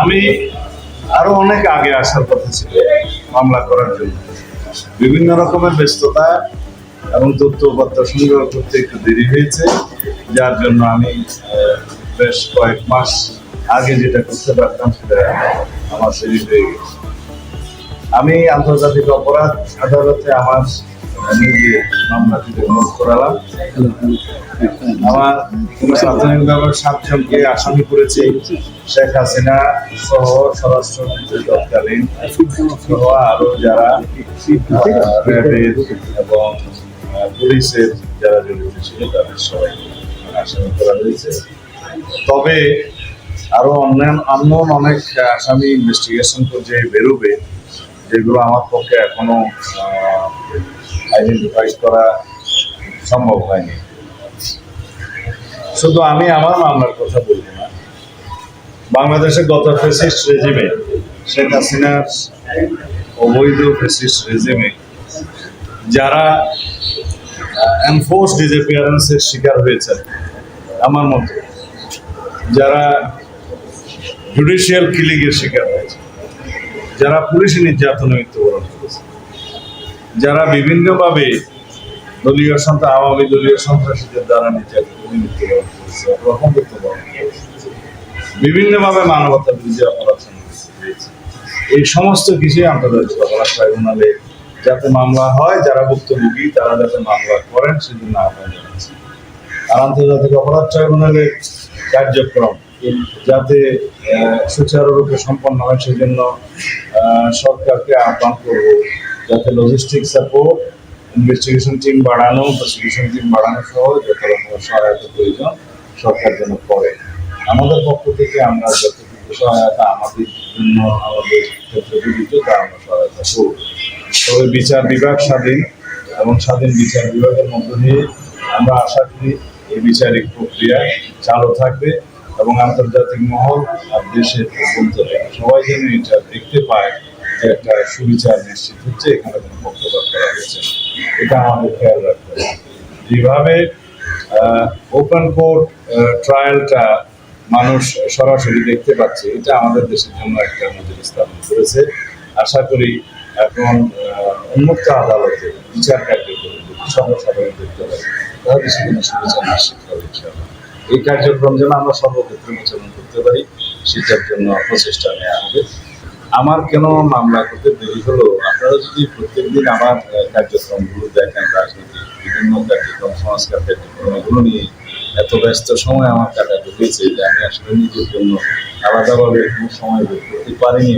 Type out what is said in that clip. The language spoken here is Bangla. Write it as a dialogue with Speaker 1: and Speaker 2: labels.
Speaker 1: আমি আরও অনেক আগে আসার কথা ছিল মামলা করার জন্য। বিভিন্ন রকমের ব্যস্ততা এবং তথ্য উপাত্ত সংগ্রহ করতে একটু দেরি হয়েছে, যার জন্য আমি বেশ কয়েক মাস আগে যেটা করতে পারতাম সেটা আমার দেরি হয়ে গেছে। আমি আন্তর্জাতিক অপরাধ আদালতে আমার শেখ হাসিনা সহ স্বরাষ্ট্রমন্ত্রী তৎকালীন সহ আরও যারা করা হয়েছে। তবে আরও অন্যান্য অন্য অনেক আসামি ইনভেস্টিগেশন পর্যায়ে বেরোবে, যেগুলো আমার পক্ষে এখনও আইডেন্টিফাই করা সম্ভব হয়নি। শুধু আমি আমার মামলার কথা বলব না, বাংলাদেশে গত ফেসিস্ট রেজিমে শেখ হাসিনার অবৈধ ফেসিস্ট রেজিমে যারা এনফোর্স ডিসঅ্যাপিয়ারেন্সের শিকার হয়েছেন আমার মতো, যারা জুডিশিয়াল কিলিং এর শিকার হয়েছে, যারা পুলিশ নির্যাতনে মৃত্যুবরণ যারা বিভিন্নভাবে দলীয় সন্ত্রাস আওয়ামী দলীয় সন্ত্রাসীদের দ্বারা বিভিন্নভাবে মানবতা বিরোধী অপরাধ এই সমস্ত কিছুই আন্তর্জাতিক অপরাধ ট্রাইব্যুনালে যাতে মামলা হয়, যারা ভুক্তভোগী, তারা যাতে মামলা করেন, সেজন্য আহ্বান জানাচ্ছি। আর আন্তর্জাতিক অপরাধ ট্রাইব্যুনালের কার্যক্রম যাতে সুচারুরূপে সম্পন্ন হয়, সেজন্য সরকারকে আহ্বান করব। যাতে লজিস্টিক সাপোর্ট ইনভেস্টিগেশন টিম বাড়ানো প্রসিকিউশন টিম বাড়ানো সহ যত রকমের সহায়তা প্রয়োজন, সরকার যেন করে। আমাদের পক্ষ থেকে আমরা যতটুকু সহায়তা আমাদের জন্য, আমাদের ক্ষেত্রে বিদিত তা আমরা সহায়তা করব। তবে বিচার বিভাগ স্বাধীন এবং স্বাধীন বিচার বিভাগের মধ্য দিয়ে আমরা আশা করি এই বিচারিক প্রক্রিয়া চালু থাকবে এবং আন্তর্জাতিক মহল আর দেশের সবাই যেন এটা দেখতে পায়। যে একটা সুবিচার নিশ্চিত হচ্ছে, এখানে কোনো পক্ষপাত করা হচ্ছে এটা আমাদের খেয়াল রাখতে হবে। যেভাবে ওপেন কোর্ট ট্রায়ালটা মানুষ সরাসরি দেখতে পাচ্ছে, এটা আমাদের দেশের জন্য একটা নজর স্থাপন করেছে। আশা করি এখন উন্মুক্ত আদালতে বিচার কার্যক্রম সর্বসাধারণ দেখতে পাবে তাহলে সেখানে সুবিচার নিশ্চিত হবে এই কার্যক্রম যেন আমরা সর্বক্ষেত্রে বিচরণ করতে পারি, সেটার জন্য প্রচেষ্টা নেওয়া হবে। আমার কেন মামলা করতে দেরি হলো? আপনারা যদি প্রত্যেকদিন আমার কার্যক্রম কার্যক্রমগুলো দেখেন, রাজনীতি, বিভিন্ন কার্যক্রম, সংস্কার কার্যক্রম এগুলো নিয়ে এত ব্যস্ত সময় আমার কাটাতে হয়েছে যে আমি আসলে নিজের জন্য আলাদাভাবে কোনো সময় বের করতে পারিনি।